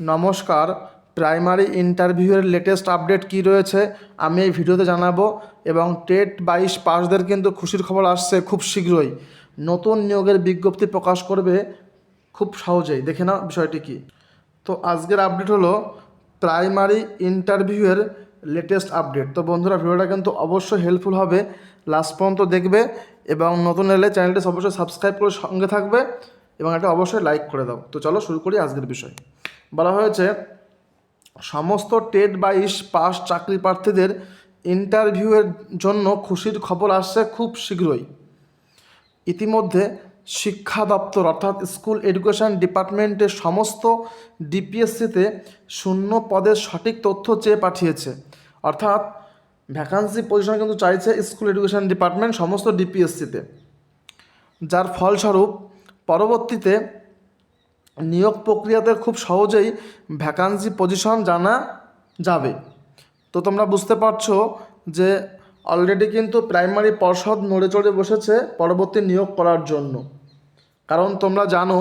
নমস্কার, প্রাইমারি ইন্টারভিউয়ের latest update কী রয়েছে আমি এই ভিডিওতে জানাব এবং টেট বাইশ পাসদের কিন্তু খুশির খবর আসছে খুব শীঘ্রই। নতুন নিয়োগের বিজ্ঞপ্তি প্রকাশ করবে খুব সহজেই। দেখে নাও বিষয়টি কী। তো আজকের আপডেট হলো প্রাইমারি ইন্টারভিউয়ের লেটেস্ট আপডেট। তো বন্ধুরা, ভিডিওটা কিন্তু অবশ্যই হেল্পফুল হবে। লাস্ট পর্যন্ত দেখবে এবং নতুন এলে চ্যানেলটি অবশ্যই সাবস্ক্রাইব করে সঙ্গে থাকবে এবং এটা অবশ্যই লাইক করে দাও। তো চলো শুরু করি আজকের বিষয়। বলা হয়েছে, সমস্ত টেট বাইশ পাস চাকরি প্রার্থীদের ইন্টারভিউয়ের জন্য খুশির খবর আসছে খুব শীঘ্রই। ইতিমধ্যে শিক্ষা দপ্তর অর্থাৎ স্কুল এডুকেশন ডিপার্টমেন্টের সমস্ত ডিপিএসসিতে শূন্য পদের সঠিক তথ্য চেয়ে পাঠিয়েছে। অর্থাৎ ভ্যাকান্সি পজিশন কিন্তু চাইছে স্কুল এডুকেশন ডিপার্টমেন্ট সমস্ত ডিপিএসসিতে। যার ফলস্বরূপ পরবর্তীতে নিয়োগ প্রক্রিয়াতে খুব সহজেই ভ্যাকান্সি পজিশন জানা যাবে। তো তোমরা বুঝতে পারছ যে অলরেডি কিন্তু প্রাইমারি পর্ষদ নড়ে চড়ে বসেছে পরবর্তী নিয়োগ করার জন্য। কারণ তোমরা জানো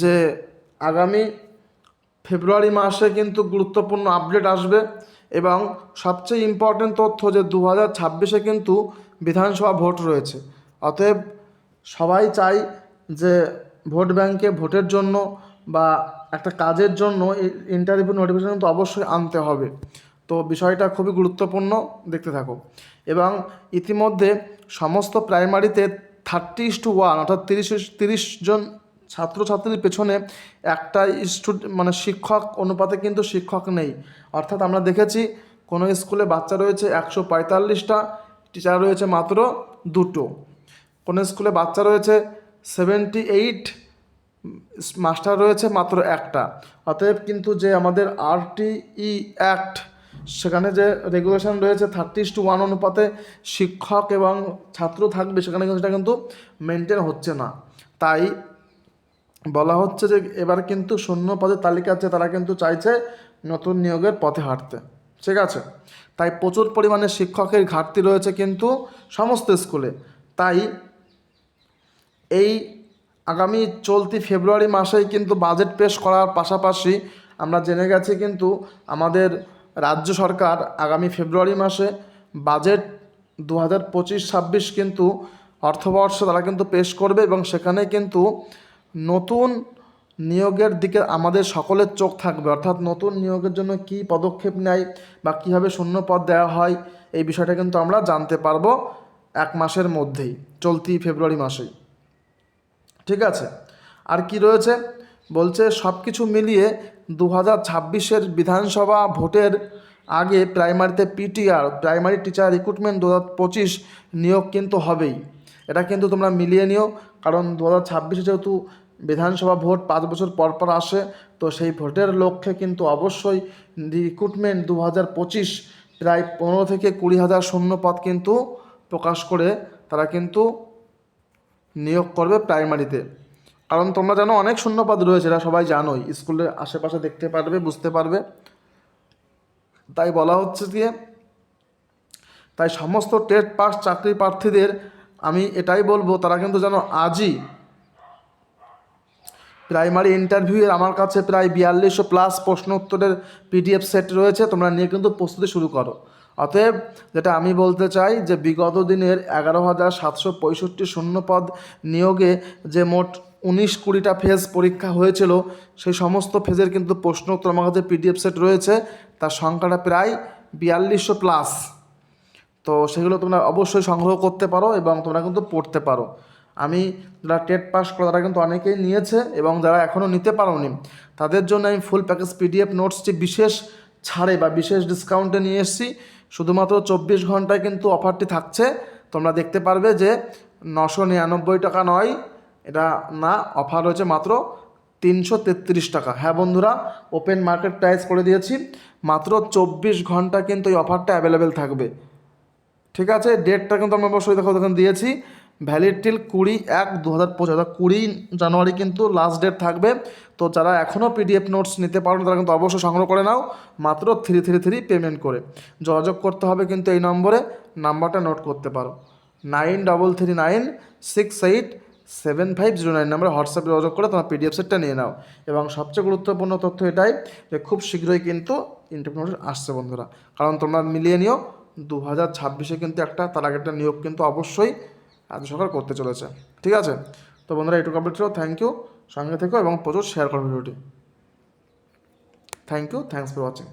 যে আগামী ফেব্রুয়ারি মাসে কিন্তু গুরুত্বপূর্ণ আপডেট আসবে এবং সবচেয়ে ইম্পর্টেন্ট তথ্য যে দু হাজার ছাব্বিশে কিন্তু বিধানসভা ভোট রয়েছে। অতএব সবাই চাই যে ভোট ব্যাংকে ভোটের জন্য বা একটা কাজের জন্য ইন্টারভিউ নোটিফিকেশন কিন্তু অবশ্যই আনতে হবে। তো বিষয়টা খুবই গুরুত্বপূর্ণ, দেখতে থাকো। এবং ইতিমধ্যে সমস্ত প্রাইমারিতে থার্টি টু ওয়ান অর্থাৎ তিরিশ তিরিশ জন ছাত্রছাত্রীর পেছনে একটা স্টুড মানে শিক্ষক অনুপাতে কিন্তু শিক্ষক নেই। অর্থাৎ আমরা দেখেছি, কোনো স্কুলে বাচ্চা রয়েছে একশো পঁয়তাল্লিশটা টিচার রয়েছে মাত্র দুটো। কোনো স্কুলে বাচ্চা রয়েছে সেভেন্টি এইট মাস্টার রয়েছে মাত্র একটা। অতএব কিন্তু যে আমাদের আরটিই অ্যাক্ট, সেখানে যে রেগুলেশন রয়েছে থার্টি টু ওয়ান অনুপাতে শিক্ষক এবং ছাত্র থাকবে, সেখানে কিন্তু সেটা কিন্তু মেনটেন হচ্ছে না। তাই বলা হচ্ছে যে এবার কিন্তু শূন্য পদের তালিকা আছে, তারা কিন্তু চাইছে নতুন নিয়োগের পথে হাঁটতে। ঠিক আছে? তাই প্রচুর পরিমাণে শিক্ষকের ঘাটতি রয়েছে কিন্তু সমস্ত স্কুলে। তাই এই আগামী চলতি ফেব্রুয়ারি মাসেই কিন্তু বাজেট পেশ করার পাশাপাশি আমরা জেনে গেছি কিন্তু আমাদের রাজ্য সরকার আগামী ফেব্রুয়ারি মাসে বাজেট দু হাজার পঁচিশ ছাব্বিশ কিন্তু অর্থবর্ষ তারা কিন্তু পেশ করবে এবং সেখানে কিন্তু নতুন নিয়োগের দিকে আমাদের সকলের চোখ থাকবে। অর্থাৎ নতুন নিয়োগের জন্য কী পদক্ষেপ নেয় বা কীভাবে শূন্য পদ দেওয়া হয়, এই বিষয়টা কিন্তু আমরা জানতে পারব এক মাসের মধ্যেই, চলতি ফেব্রুয়ারি মাসেই। ঠিক আছে? আর কি রয়েছে? বলছে সব কিছু মিলিয়ে দু হাজার ছাব্বিশের বিধানসভা ভোটের আগে প্রাইমারিতে পিটিআর, প্রাইমারি টিচার রিক্রুটমেন্ট দু হাজার পঁচিশ নিয়োগ কিন্তু হবেই। এটা কিন্তু তোমরা মিলিয়ে নিও, কারণ দু হাজার ছাব্বিশে যেহেতু বিধানসভা ভোট পাঁচ বছর পর পর আসে, তো সেই ভোটের লক্ষ্যে কিন্তু অবশ্যই রিক্রুটমেন্ট দু হাজার পঁচিশ প্রায় পনেরো থেকে কুড়ি হাজার শূন্য পদ কিন্তু প্রকাশ করে তারা কিন্তু নিয়োগ করবে প্রাইমারিতে। কারণ তোমরা জানো অনেক শূন্যপদ রয়েছে, এটা সবাই জানোই। স্কুলের আশেপাশে দেখতে পারবে, বুঝতে পারবে। তাই বলা হচ্ছে দিয়ে তাই সমস্ত টেট পাস চাকরি প্রার্থীদের আমি এটাই বলব, তারা কিন্তু যেন আজই প্রাইমারি ইন্টারভিউয়ের আমার কাছে প্রায় বিয়াল্লিশশো প্লাস প্রশ্ন উত্তরের পিডিএফ সেট রয়েছে, তোমরা নিয়ে কিন্তু প্রস্তুতি শুরু করো। অতএব যেটা আমি বলতে চাই যে বিগত দিনের এগারো হাজার সাতশো পঁয়ষট্টি শূন্যপদ নিয়োগে যে মোট উনিশ কুড়িটা ফেজ পরীক্ষা হয়েছিল, সেই সমস্ত ফেজের কিন্তু প্রশ্ন উত্তর আমার কাছে পিডিএফ সেট রয়েছে, তার সংখ্যাটা প্রায় বিয়াল্লিশশো প্লাস। তো সেগুলো তোমরা অবশ্যই সংগ্রহ করতে পারো এবং তোমরা কিন্তু পড়তে পারো। আমি যারা টেট পাস করে তারা কিন্তু অনেকেই নিয়েছে এবং যারা এখনও নিতে পারোনি, তাদের জন্য আমি ফুল প্যাকেজ পিডিএফ নোটসটি বিশেষ ছাড়ে বা বিশেষ ডিসকাউন্টে নিয়ে এসেছি। শুধুমাত্র চব্বিশ ঘন্টায় কিন্তু অফারটি থাকছে। তোমরা দেখতে পারবে যে নশো নিরানব্বই টাকা নয়, এটা না অফার রয়েছে মাত্র তিনশো তেত্রিশ টাকা। হ্যাঁ বন্ধুরা ওপেন মার্কেট প্রাইস করে দিয়েছি। মাত্র চব্বিশ ঘণ্টা কিন্তু এই অফারটা অ্যাভেলেবেল থাকবে। ঠিক আছে ডেটটা কিন্তু আমি অবশ্যই দেখো দেখুন দিয়েছি। ভ্যালিড টিল কুড়ি এক দু হাজার পঁচিশ, অর্থাৎ কুড়ি জানুয়ারি কিন্তু লাস্ট ডেট থাকবে। তো যারা এখনও পিডিএফ নোটস নিতে পারো তারা কিন্তু অবশ্যই সংগ্রহ করে নাও, মাত্র থ্রি থ্রি থ্রি পেমেন্ট করে। যোগাযোগ করতে হবে কিন্তু এই নম্বরে, নাম্বারটা নোট করতে পারো। Nine double three nine six eight seven five zero nine নাম্বারে হোয়াটসঅ্যাপে যোগাযোগ করে তোমার পিডিএফ সেটটা নিয়ে নাও। এবং সবচেয়ে গুরুত্বপূর্ণ তথ্য এটাই যে খুব শীঘ্রই কিন্তু ইন্টারভিউ আসছে বন্ধুরা। কারণ তোমরা মিলিয়ে নিও দু হাজার ছাব্বিশে কিন্তু একটা তার আগে একটা নিয়োগ কিন্তু অবশ্যই সরকার করতে চলেছে। ঠিক আছে? তো বন্ধুরা এটুকু আপডেট ছিল থ্যাংক ইউ সঙ্গে থেকো এবং প্রচুর শেয়ার করো ভিডিওটি। Thank you thanks for watching